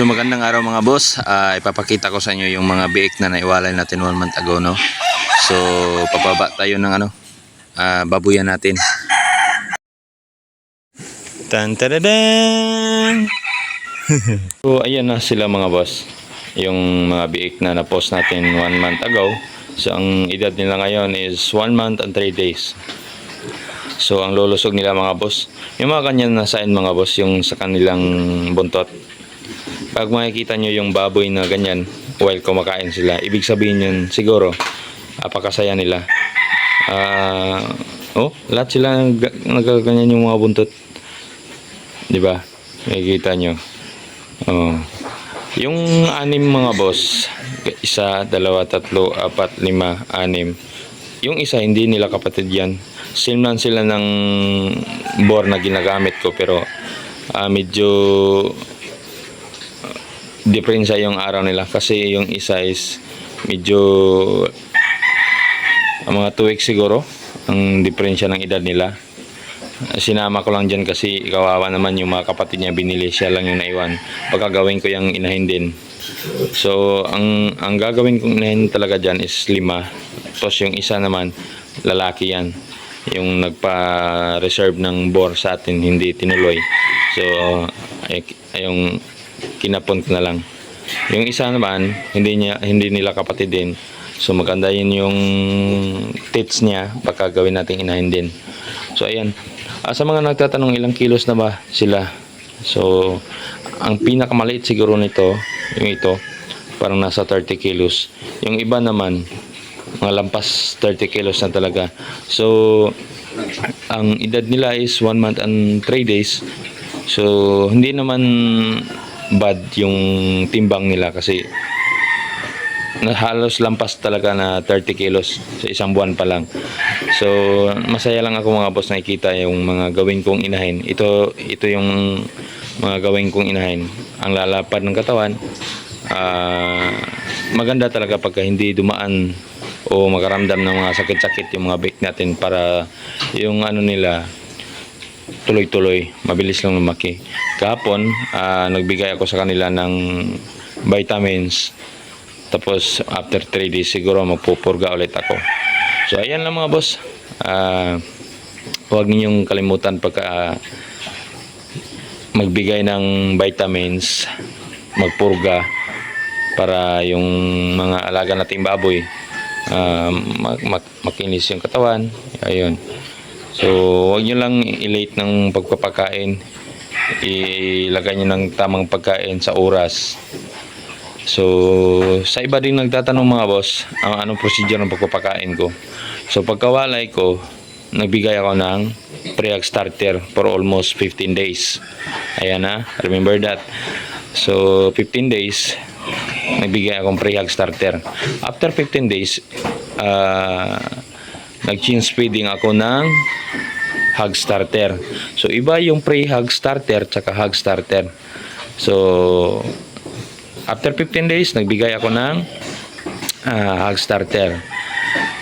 So magandang araw mga boss. Ah, ipapakita ko sa inyo yung mga biik na naiwalay natin one month ago, no? So, papaba tayo ng ano, ah, babuyan natin. Tan tadadang! so, ayan na sila mga boss. Yung mga biik na na-post natin one month ago. So, ang edad nila ngayon is one month and three days. So, ang lulusog nila mga boss. Yung mga kanyan na sign mga boss, yung sa kanilang buntot. Pag makikita nyo yung baboy na ganyan, while kumakain sila, ibig sabihin yun, siguro, apakasaya nila. Ah, oh, lahat sila nag- nagkaganyan yung mga buntot. 'Di ba? Makikita nyo. Oh. Yung anim mga boss, isa, dalawa, tatlo, apat, lima, anim. Yung isa, hindi nila kapatid yan. Same lang sila ng bore na ginagamit ko pero ah, medyo diferensya yung araw nila kasi yung isa is medyo ang mga 2 weeks siguro ang diferensya ng edad nila. Sinama ko lang dyan kasi kawawa naman yung mga kapatid niya binili siya lang yung naiwan. Pagkagawin ko yung inahin din. So ang ang gagawin kong inahin talaga dyan is lima. Tapos yung isa naman lalaki yan. Yung nagpa-reserve ng bore sa atin hindi tinuloy. So ay, yung kinapon ko na lang. Yung isa naman, hindi niya hindi nila kapatid din. So maganda yun yung tits niya, baka gawin nating inahin din. So ayan. Ah, sa mga nagtatanong ilang kilos na ba sila? So ang pinakamaliit siguro nito, yung ito, parang nasa 30 kilos. Yung iba naman, mga lampas 30 kilos na talaga. So ang edad nila is 1 month and 3 days. So hindi naman bad yung timbang nila kasi na halos lampas talaga na 30 kilos sa isang buwan pa lang. So, masaya lang ako mga boss nakikita yung mga gawin kong inahin. Ito ito yung mga gawin kong inahin. Ang lalapad ng katawan. ah, maganda talaga pagka hindi dumaan o makaramdam ng mga sakit-sakit yung mga bake natin para yung ano nila tuloy-tuloy, mabilis lang lumaki. Kahapon, ah, nagbigay ako sa kanila ng vitamins. Tapos, after 3 days, siguro magpupurga ulit ako. So, ayan lang mga boss. Ah, huwag ninyong kalimutan pagka magbigay ng vitamins, magpurga para yung mga alaga nating baboy mag, mag- makinis yung katawan. Ayun. So, huwag nyo lang i-late ng pagpapakain. Ilagay nyo ng tamang pagkain sa oras. So, sa iba din nagtatanong mga boss, ang anong procedure ng pagpapakain ko. So, pagkawalay ko, nagbigay ako ng pre-hag starter for almost 15 days. Ayan na, remember that. So, 15 days, nagbigay akong pre-hag starter. After 15 days, ah nag-change feeding ako ng hug starter. So, iba yung pre-hug starter tsaka hug starter. So, after 15 days, nagbigay ako ng ah, hug starter.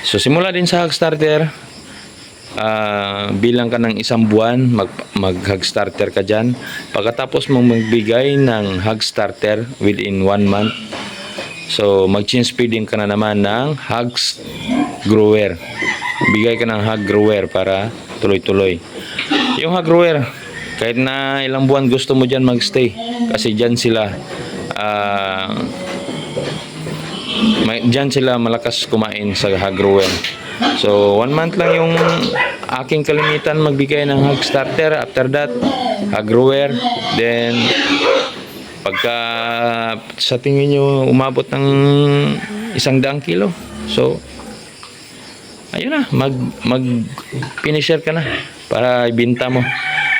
So, simula din sa hug starter, ah, bilang ka ng isang buwan, mag, mag-hug starter ka dyan. Pagkatapos mong magbigay ng hug starter within one month, so mag-change feeding ka na naman ng hugs grower. Bigay ka ng grower para tuloy-tuloy. Yung grower, kahit na ilang buwan gusto mo dyan magstay, kasi dyan sila ah, may, dyan sila malakas kumain sa grower. So, one month lang yung aking kalimitan magbigay ng hog starter. After that, grower. Then, pagka sa tingin nyo umabot ng isang daang kilo. So, ayun na, mag, mag finisher ka na para ibinta mo.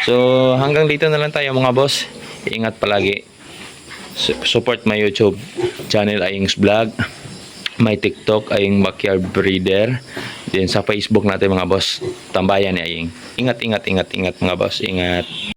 So, hanggang dito na lang tayo mga boss. Ingat palagi. Su- support my YouTube channel Ayings Vlog. My TikTok Aying Backyard Breeder. Din sa Facebook natin mga boss tambayan ni Aying. Ingat ingat ingat ingat mga boss. Ingat